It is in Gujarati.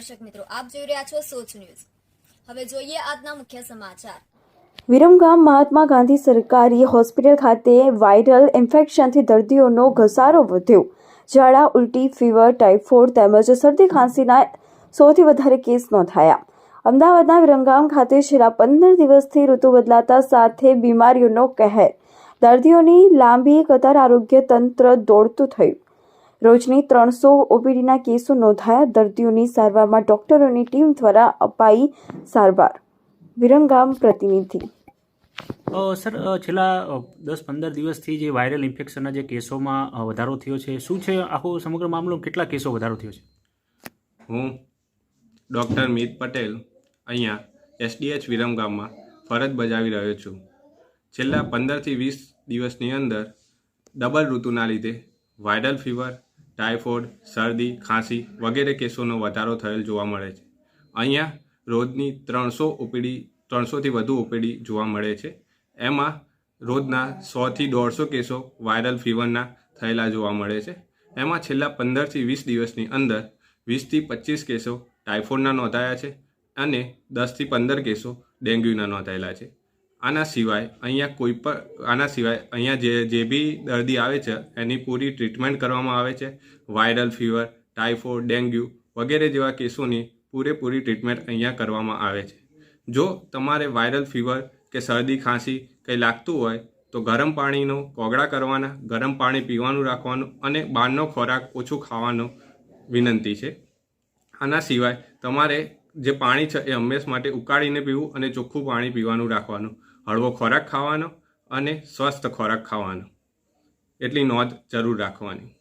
દર્શક મિત્રો, આપ જોઈ રહ્યા છો સોચ ન્યૂઝ. હવે જોઈએ આજના મુખ્ય સમાચાર. વિરમગામ મહાત્મા ગાંધી સરકારી હોસ્પિટલ ખાતે વાયરલ ઇન્ફેક્શનથી દર્દીઓનો ઘસારો વધ્યો. ઝાડા, ઉલટી, ફીવર, ટાઇફોઇડ તેમજ શરદી ખાંસીના સૌથી વધારે કેસ નોંધાયા. અમદાવાદના વિરમગામ ખાતે છેલ્લા પંદર દિવસથી ઋતુ બદલાતા સાથે બીમારીઓનો કહેર. દર્દીઓની લાંબી કતાર આરોગ્ય તંત્ર દોડતું થયું. રોજની ત્રણસો ઓપીડીના કેસો નોંધાયા. દર્દીઓની સારવારમાં ડોક્ટરોની ટીમ દ્વારા અપાઈ સારવાર. વિરમગામ પ્રતિનિધિ. સર છેલ્લા દસ પંદર દિવસથી જે વાયરલ ઇન્ફેક્શનના જે કેસોમાં વધારો થયો છે શું છે? આખો સમગ્ર મામલો કેટલા કેસો વધારો થયો છે? હું ડૉક્ટર મિત પટેલ અહીંયા એસડીએચ વિરમગામમાં ફરજ બજાવી રહ્યો છું. છેલ્લા પંદરથી વીસ દિવસની અંદર ડબલ ઋતુના લીધે વાયરલ ફીવર ટાઇફોઇડ, શરદી, ખાંસી વગેરે કેસોનો વધારો થયેલ જોવા મળે છે. અહીંયા રોજની ત્રણસો ઓપીડી ત્રણસોથી વધુ ઓપીડી જોવા મળે છે. એમાં રોજના સોથી દોઢસો કેસો વાયરલ ફીવરના થયેલા જોવા મળે છે. એમાં છેલ્લા પંદરથી વીસ દિવસની અંદર વીસથી પચીસ કેસો ટાઇફોઇડના નોંધાયા છે અને દસથી પંદર કેસો ડેન્ગ્યુના નોંધાયેલા છે. આના સિવાય અહીંયા કોઈ પણ આના સિવાય અહીંયા જે જે બી દર્દી આવે છે, એની પૂરી ટ્રીટમેન્ટ કરવામાં આવે છે. વાયરલ ફીવર ટાઇફોઇડ ડેન્ગ્યુ વગેરે જેવા કેસોની પૂરેપૂરી ટ્રીટમેન્ટ અહીંયા કરવામાં આવે છે. જો તમારે વાયરલ ફીવર કે શરદી, ખાંસી કંઈ લાગતું હોય, તો ગરમ પાણીનો કોગળા કરવાના, ગરમ પાણી પીવાનું રાખવાનું અને બહારનો ખોરાક ઓછું ખાવાનો વિનંતી છે. આના સિવાય તમારે જે પાણી છે એ હંમેશ માટે ઉકાળીને પીવું અને ચોખ્ખું પાણી પીવાનું રાખવાનું. હળવો ખોરાક ખાવાનો અને સ્વસ્થ ખોરાક ખાવાનો. એટલી નોંધ જરૂર રાખવાની.